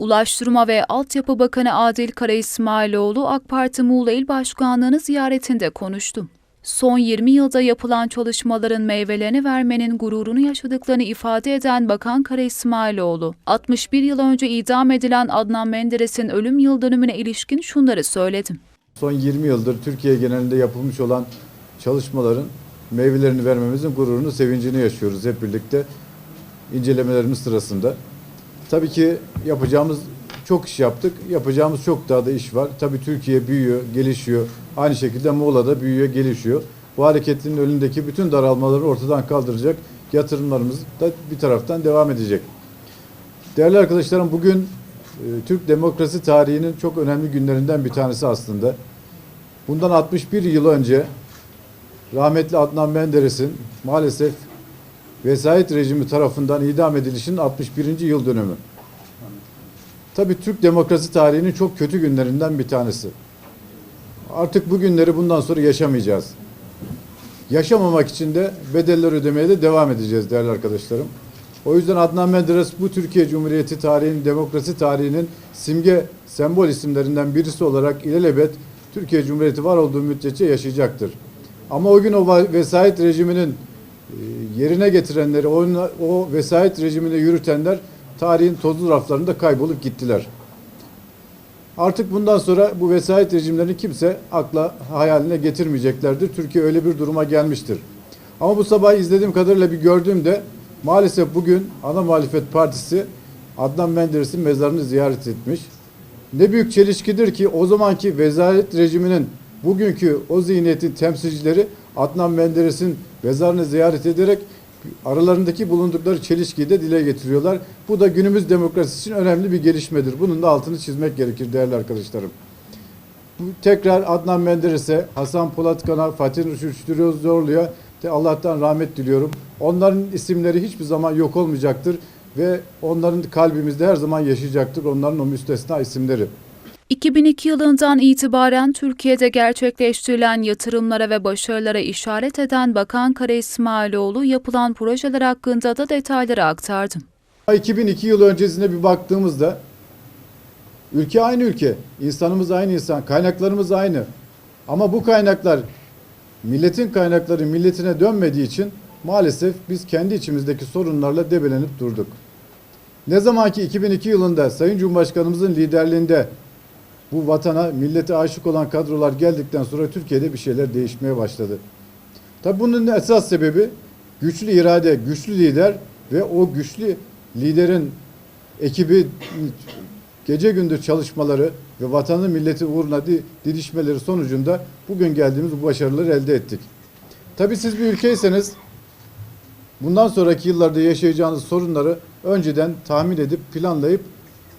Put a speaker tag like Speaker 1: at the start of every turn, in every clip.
Speaker 1: Ulaştırma ve Altyapı Bakanı Adil Kara İsmailoğlu AK Parti Muğla İl Başkanlığı'nı ziyaretinde konuştu. Son 20 yılda yapılan çalışmaların meyvelerini vermenin gururunu yaşadıklarını ifade eden Bakan Kara İsmailoğlu, 61 yıl önce idam edilen Adnan Menderes'in ölüm yıl dönümüne ilişkin şunları söyledi.
Speaker 2: Son 20 yıldır Türkiye genelinde yapılmış olan çalışmaların meyvelerini vermemizin gururunu, sevincini yaşıyoruz hep birlikte incelemelerimiz sırasında. Tabii ki yapacağımız çok iş yaptık. Yapacağımız çok daha da iş var. Tabii Türkiye büyüyor, gelişiyor. Aynı şekilde Muğla'da büyüyor, gelişiyor. Bu hareketin önündeki bütün daralmaları ortadan kaldıracak yatırımlarımız da bir taraftan devam edecek. Değerli arkadaşlarım bugün e, Türk demokrasi tarihinin çok önemli günlerinden bir tanesi aslında. Bundan 61 yıl önce rahmetli Adnan Menderes'in maalesef vesayet rejimi tarafından idam edilişinin 61. yıl dönümü. Tabii Türk demokrasi tarihinin çok kötü günlerinden bir tanesi. Artık bu günleri bundan sonra yaşamayacağız. Yaşamamak için de bedeller ödemeye de devam edeceğiz değerli arkadaşlarım. O yüzden Adnan Menderes bu Türkiye Cumhuriyeti tarihinin, demokrasi tarihinin simge, sembol isimlerinden birisi olarak ilelebet Türkiye Cumhuriyeti var olduğu müddetçe yaşayacaktır. Ama o gün o vesayet rejiminin yerine getirenleri, o, o vesayet rejimini yürütenler tarihin tozlu raflarında kaybolup gittiler. Artık bundan sonra bu vesayet rejimlerini kimse akla hayaline getirmeyeceklerdir. Türkiye öyle bir duruma gelmiştir. Ama bu sabah izlediğim kadarıyla bir gördüğümde maalesef bugün ana muhalefet partisi Adnan Menderes'in mezarını ziyaret etmiş. Ne büyük çelişkidir ki o zamanki vesayet rejiminin bugünkü o zihniyetin temsilcileri Adnan Menderes'in mezarını ziyaret ederek aralarındaki bulundukları çelişkiyi de dile getiriyorlar. Bu da günümüz demokrasisi için önemli bir gelişmedir. Bunun da altını çizmek gerekir değerli arkadaşlarım. Tekrar Adnan Menderes'e, Hasan Polatkan'a, Fatih Rüştü Zorlu'ya de Allah'tan rahmet diliyorum. Onların isimleri hiçbir zaman yok olmayacaktır ve onların kalbimizde her zaman yaşayacaktır. Onların o müstesna isimleri.
Speaker 1: 2002 yılından itibaren Türkiye'de gerçekleştirilen yatırımlara ve başarılara işaret eden Bakan Kara İsmailoğlu yapılan projeler hakkında da detayları aktardı.
Speaker 2: 2002 yıl öncesine bir baktığımızda ülke aynı ülke, insanımız aynı insan, kaynaklarımız aynı. Ama bu kaynaklar milletin kaynakları milletine dönmediği için maalesef biz kendi içimizdeki sorunlarla debelenip durduk. Ne zaman ki 2002 yılında Sayın Cumhurbaşkanımızın liderliğinde bu vatana, millete aşık olan kadrolar geldikten sonra Türkiye'de bir şeyler değişmeye başladı. Tabii bunun esas sebebi güçlü irade, güçlü lider ve o güçlü liderin ekibi gece gündüz çalışmaları ve vatanı milleti uğruna di- didişmeleri sonucunda bugün geldiğimiz bu başarıları elde ettik. Tabii siz bir ülkeyseniz bundan sonraki yıllarda yaşayacağınız sorunları önceden tahmin edip planlayıp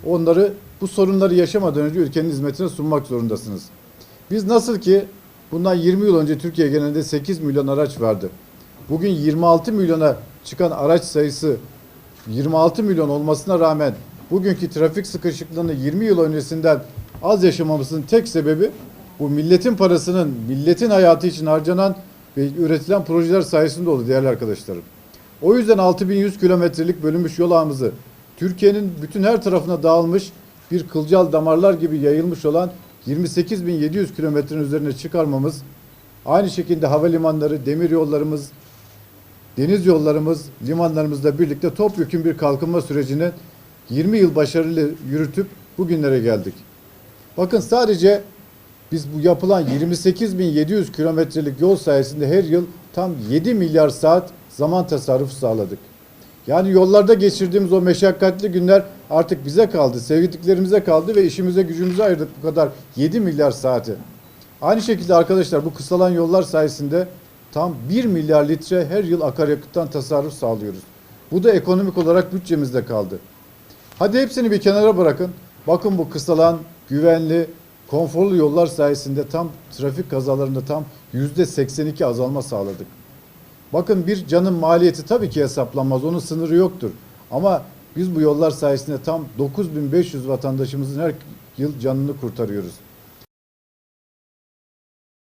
Speaker 2: onları bu sorunları yaşamadan önce ülkenin hizmetine sunmak zorundasınız. Biz nasıl ki bundan 20 yıl önce Türkiye genelinde 8 milyon araç vardı. Bugün 26 milyona çıkan araç sayısı 26 milyon olmasına rağmen bugünkü trafik sıkışıklığını 20 yıl öncesinden az yaşamamızın tek sebebi bu milletin parasının milletin hayatı için harcanan ve üretilen projeler sayesinde oldu değerli arkadaşlarım. O yüzden 6100 kilometrelik bölünmüş yol ağımızı Türkiye'nin bütün her tarafına dağılmış bir kılcal damarlar gibi yayılmış olan 28.700 kilometrenin üzerine çıkarmamız, aynı şekilde havalimanları, demir yollarımız, deniz yollarımız, limanlarımızla birlikte topyekun bir kalkınma sürecini 20 yıl başarıyla yürütüp bugünlere geldik. Bakın sadece biz bu yapılan 28.700 kilometrelik yol sayesinde her yıl tam 7 milyar saat zaman tasarrufu sağladık. Yani yollarda geçirdiğimiz o meşakkatli günler artık bize kaldı, sevdiklerimize kaldı ve işimize gücümüze ayırdık bu kadar 7 milyar saati. Aynı şekilde arkadaşlar bu kısalan yollar sayesinde tam 1 milyar litre her yıl akaryakıttan tasarruf sağlıyoruz. Bu da ekonomik olarak bütçemizde kaldı. Hadi hepsini bir kenara bırakın. Bakın bu kısalan, güvenli, konforlu yollar sayesinde tam trafik kazalarında tam yüzde 82 azalma sağladık. Bakın bir canın maliyeti tabii ki hesaplanmaz. Onun sınırı yoktur. Ama biz bu yollar sayesinde tam 9500 vatandaşımızın her yıl canını kurtarıyoruz.